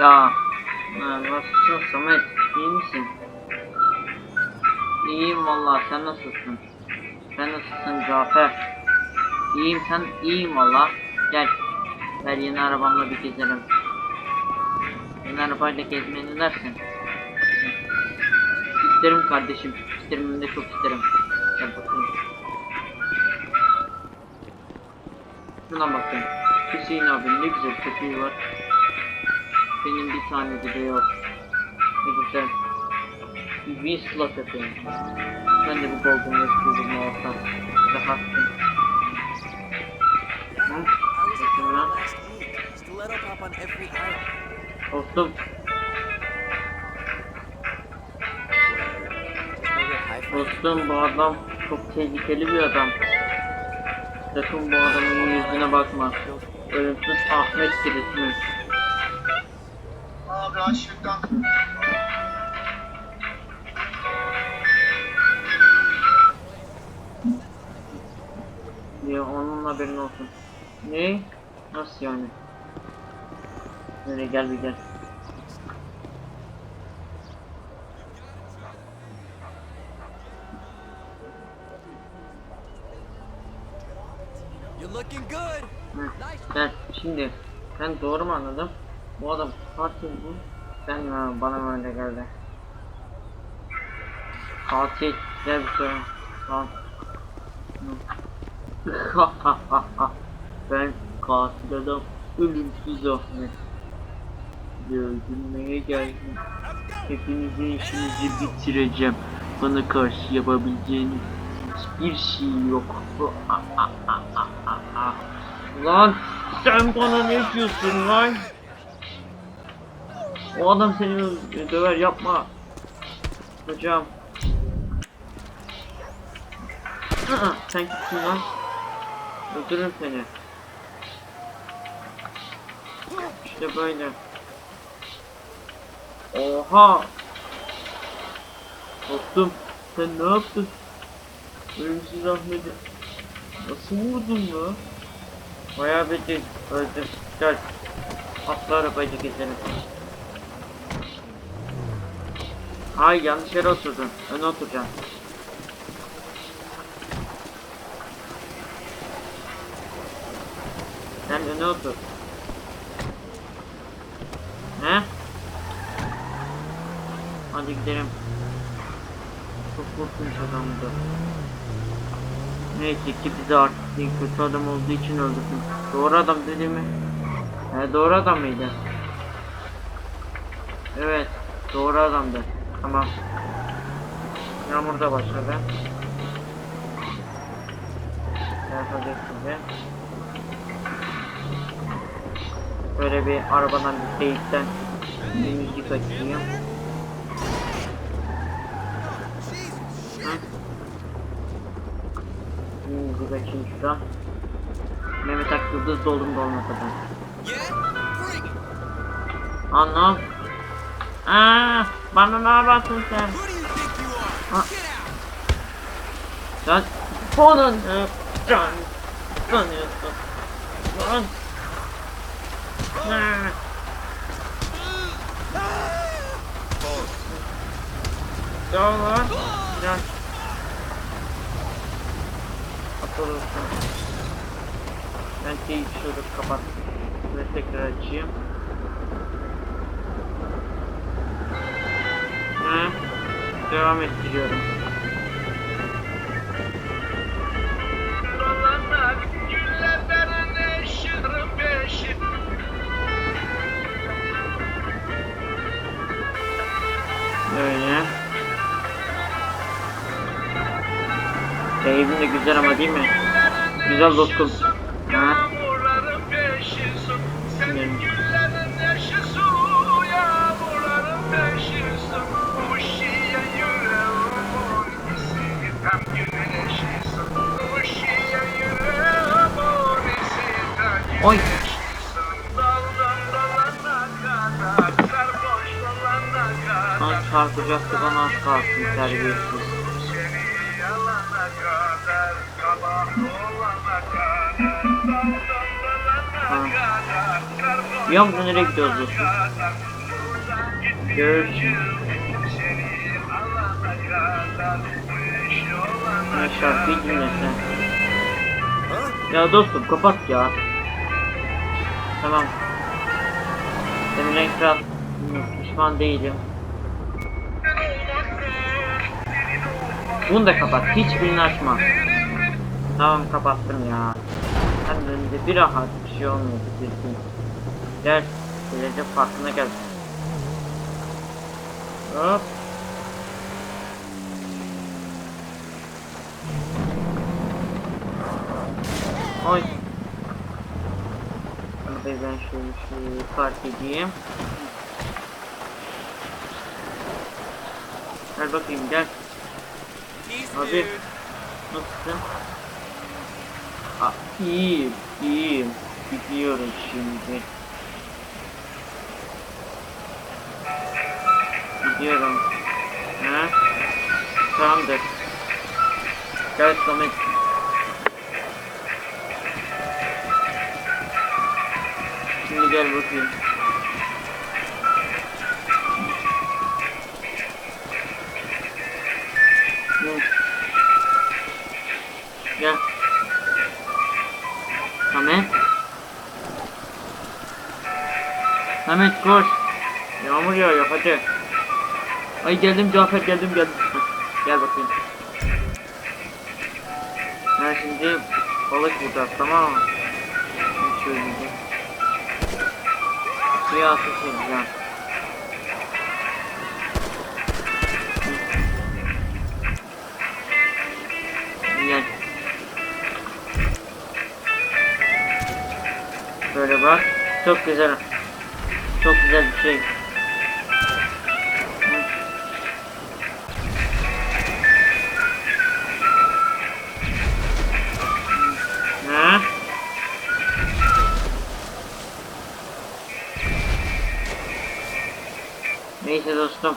Ya nasılsın Samet? İyi misin? İyiyim vallahi sen nasılsın? Sen nasılsın Cafer? İyiyim sen iyiyim valla. Gel. Gel yeni arabamla bir gezelim. Yeni arabayla gezmeye ne dersin? İsterim kardeşim. İsterim de çok isterim. Gel bakayım. Şuna bakın. Hüseyin abi ne güzel köpeği var. Benim bir tane de yok. Ne güzel. Bir Whistler köpeği. Ben de bu golden retriever'ımı alsam. Rahatsın. Aisle. Dostum. Bu adam çok tehlikeli bir adam. Sakın bu adamın yüzüne bakma. Ölümsüz Ahmet'tir ismi. Abi açlıktan. Ya onun haberin olsun. Ne? Nasıl yani? Böyle gel bir gel. You're looking good. Hı. Nice. Ben şimdi ben doğru mu anladım? Bu adam katil bu. Ha, bana öyle geldi. Katil gel bir sorun. Hı. ben katil adam ölümsüz Ahmet. Öldürmeye geldim. Hepinizin işinizi bitireceğim. Bana karşı yapabileceğiniz hiçbir şey yok. Lan sen bana ne diyorsun lan? O adam seni döver yapma. Hocam. Sen kimsin lan? Öldürürüm seni. İşte böyle. Oha! Dostum sen ne yaptın? Ölümsüz Ahmet'i nasıl vurdun lan? Bayağı bir şey öldüm. Gel. Atla arabayla gezelim. Ay yanlış yere oturdun. Öne oturacaksın. Sen öne otur. He? Hadi gidelim. Çok korkunç adamdı. Neyse ki bize artık kötü adam olduğu için öldürdüm. Doğru adam dedi mi? He doğru adam mıydı? Evet doğru adamdı. Tamam. Yağmur da başladı. Yapacak size. Böyle bir arabadan bir teyitten bir müzik açayım. Müzik açayım şuradan. Mehmet Akyıldız doldum. Yeah? Bring it. Anlam. Aa, bana ne yapıyorsun sen? Out. Sen bana ne can sanıyorsun? Lan. Ha. Gel lan. Gel. Atılırsın. Ben şeyi şurada kapat. Ve tekrar açayım. Hı. Devam ettiriyorum. Böyle. Keyfin de güzel ama değil mi? Güzel dostum. Ha? Oy. Lan çarpacaktı bana az kalsın terbiyesiz. Ya burada nereye gidiyoruz dostum? Görüşürüz. Ne şarkıyı dinlesen. Ya dostum kapat ya. Tamam. Senin ekran pişman değilim. Bunu da kapat. Hiçbirini açma. Tamam kapattım ya. Önünde bir rahat bir şey olmuyor. Bilsin. Gel. Gelecek farkına gel. Hop. Oy. Arabayı park edeyim. Gel bakayım gel. Abi. Nasılsın? Aa, iyiyim, iyiyim. Gidiyoruz şimdi. Gidiyorum. Ha? Tamamdır. Gel Samet. Şimdi gel bakayım. Gel. Gel. Samet. Samet koş. Yağmur yağıyor hadi. Ay geldim Cafer geldim geldim. Gel bakayım. Ben şimdi balık bulacağız tamam mı? Suya ateş edeceğim. Böyle bak. Çok güzel. Çok güzel bir şey. Neyse dostum.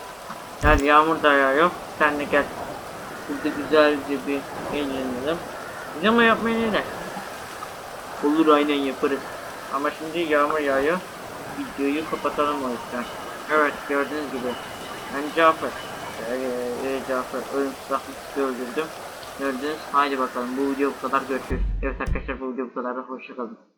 Gel yağmur da yağıyor. Sen de gel. Burada güzelce bir eğlenelim. Pijama yapmaya ne der? Olur aynen yaparız. Ama şimdi yağmur yağıyor. Videoyu kapatalım o yüzden. Evet gördüğünüz gibi. Ben Cafer. Ee, e, Cafer ölümsüz öldürdüm. Gördünüz. Haydi bakalım bu video bu kadar görüşürüz. Evet arkadaşlar bu video bu kadar. Hoşçakalın.